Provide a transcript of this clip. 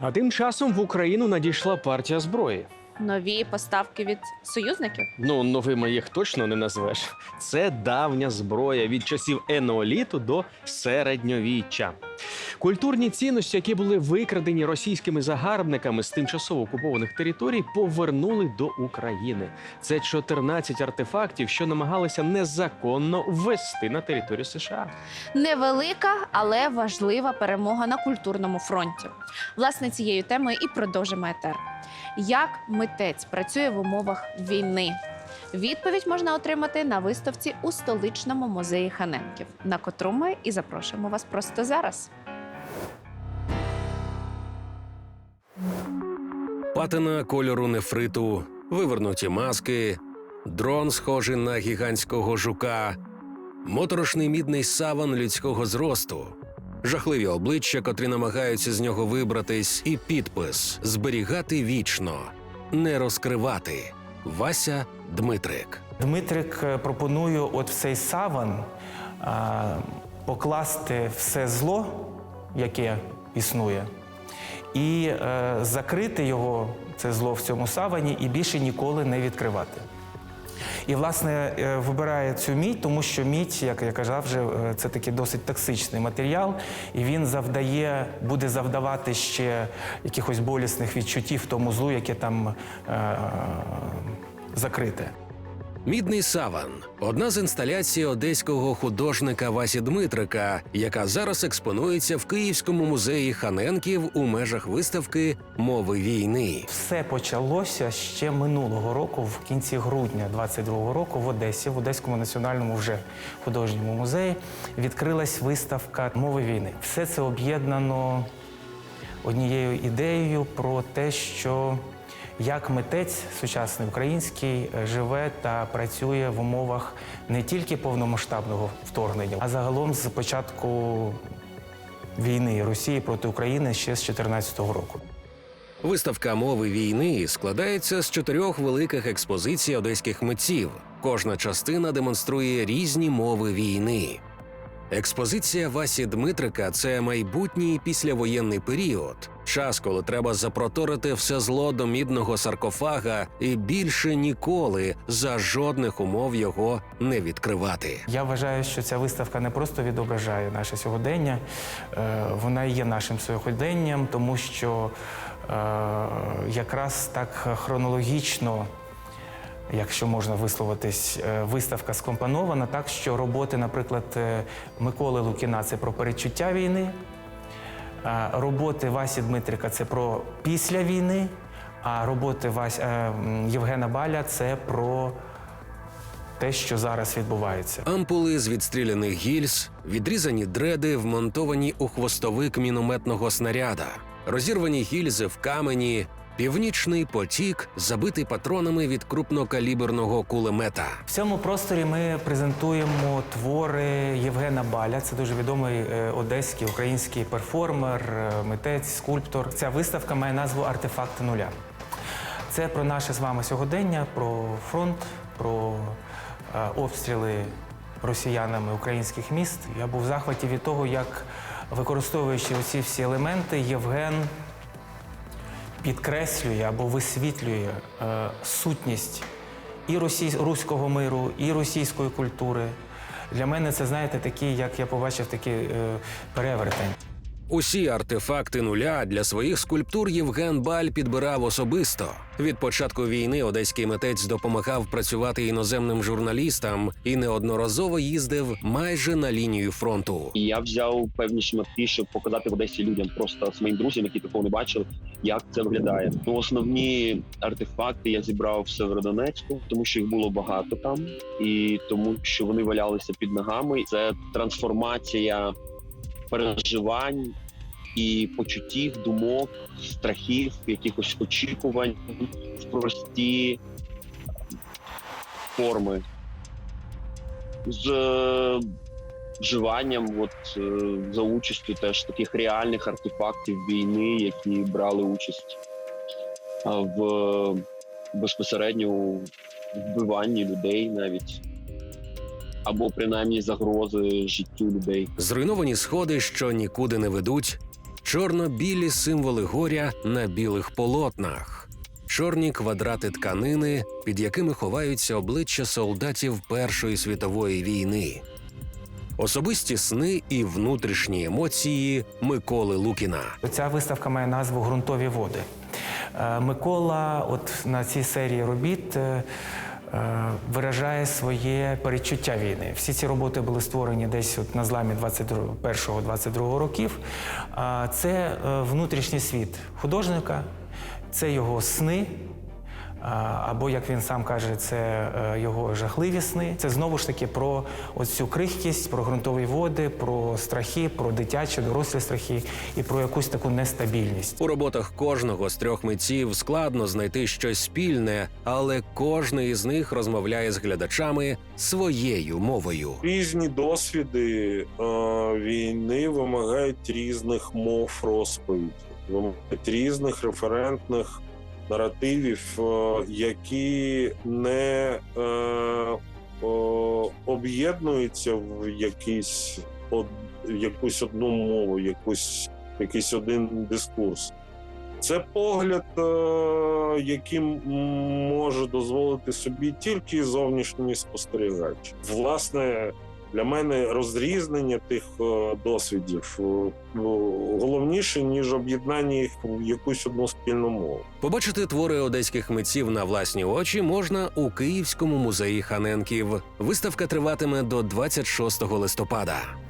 А тим часом в Україну надійшла партія зброї. Нові поставки від союзників. Ну, новими їх точно не назвеш. Це давня зброя від часів енеоліту до середньовіччя. Культурні цінності, які були викрадені російськими загарбниками з тимчасово окупованих територій, повернули до України. Це 14 артефактів, що намагалися незаконно ввести на територію США. Невелика, але важлива перемога на культурному фронті. Власне, цією темою і продовжимо етер. Як митець працює в умовах війни? Відповідь можна отримати на виставці у столичному музеї Ханенків, на котру ми і запрошуємо вас просто зараз. Патина кольору нефриту, вивернуті маски, дрон, схожий на гігантського жука, моторошний мідний саван людського зросту, жахливі обличчя, котрі намагаються з нього вибратись, і підпис зберігати вічно, не розкривати. Вася Дмитрик. Дмитрик пропоную пропонує от в цей саван а, покласти все зло, яке існує, і е, закрити його, це зло в цьому савані, і більше ніколи не відкривати. І, власне, е, вибирає цю мідь, тому що мідь, як я казав, вже е, це такий досить токсичний матеріал, і він завдає, буде завдавати ще якихось болісних відчуттів тому злу, яке там е, закрите. Мідний саван одна з інсталяцій одеського художника Васі Дмитрика, яка зараз експонується в Київському музеї Ханенків у межах виставки Мови війни. Все почалося ще минулого року, в кінці грудня 22-го року в Одесі, в Одеському національному вже художньому музеї, відкрилась виставка мови війни. Все це об'єднано однією ідеєю про те, що як митець сучасний український е, живе та працює в умовах не тільки повномасштабного вторгнення, а загалом з початку війни Росії проти України ще з 2014 року. Виставка мови війни складається з чотирьох великих експозицій одеських митців. Кожна частина демонструє різні мови війни. Експозиція Васі Дмитрика це майбутній післявоєнний період, час, коли треба запроторити все зло до мідного саркофага і більше ніколи за жодних умов його не відкривати. Я вважаю, що ця виставка не просто відображає наше сьогодення, е, вона є нашим сьогоденням, тому що е, якраз так хронологічно, якщо можна висловитись, е, виставка скомпонована так, що роботи, наприклад, Миколи Лукіна це про передчуття війни, роботи Васі Дмитрика це про після війни, а роботи Вась, е, Євгена Баля це про те, що зараз відбувається. Ампули з відстріляних гільз, відрізані дреди, вмонтовані у хвостовик мінометного снаряда, розірвані гільзи в камені, північний потік, забитий патронами від крупнокаліберного кулемета. В цьому просторі ми презентуємо твори Євгена Баля. Це дуже відомий е, одеський український перформер, е, митець, скульптор. Ця виставка має назву Артефакти нуля. Це про наше з вами сьогодення, про фронт, про е, обстріли росіянами українських міст. Я був в захваті від того, як використовуючи оці всі елементи, Євген підкреслює або висвітлює е, сутність і російсь, руського миру, і російської культури. Для мене це, знаєте, такий, як я побачив, такий е, перевертень. Усі артефакти нуля для своїх скульптур Євген Баль підбирав особисто. Від початку війни одеський митець допомагав працювати іноземним журналістам і неодноразово їздив майже на лінію фронту. Я взяв певні шматки, щоб показати в Одесі людям, просто своїм друзям, які такого не бачили, як це виглядає. Ну, основні артефакти я зібрав в Северодонецьку, тому що їх було багато там, і тому що вони валялися під ногами. Це трансформація переживань і почуттів, думок, страхів, якихось очікувань в прості форми. З е, вживанням, от е, за участю теж таких реальних артефактів війни, які брали участь в безпосередньо у вбиванні людей навіть. Або принаймні загрози життю людей. Зруйновані сходи, що нікуди не ведуть, чорно-білі символи горя на білих полотнах, чорні квадрати тканини, під якими ховаються обличчя солдатів Першої світової війни, особисті сни і внутрішні емоції Миколи Лукіна. Ця виставка має назву Грунтові води. Е, Микола, от на цій серії робіт. Е, Виражає своє перечуття війни. Всі ці роботи були створені десь от на зламі 21-22 років. Це е, внутрішній світ художника, це його сни, або як він сам каже, це е, його жахливі сни. Це знову ж таки про оцю крихкість, про ґрунтові води, про страхи, про дитячі, дорослі страхи і про якусь таку нестабільність. У роботах кожного з трьох митців складно знайти щось спільне, але кожний із них розмовляє з глядачами своєю мовою. Різні досвіди е, війни вимагають різних мов розповіді, вимагають різних референтних наративів, е, які не е, об'єднуються в якийсь в якусь одну мову, якусь, якийсь один дискурс. Це погляд, е, яким може дозволити собі тільки зовнішній спостерігач. Власне, для мене розрізнення тих е, досвідів е, головніше ніж об'єднання їх в якусь одну спільну мову. Побачити твори одеських митців на власні очі можна у Київському музеї Ханенків. Виставка триватиме до 26 листопада.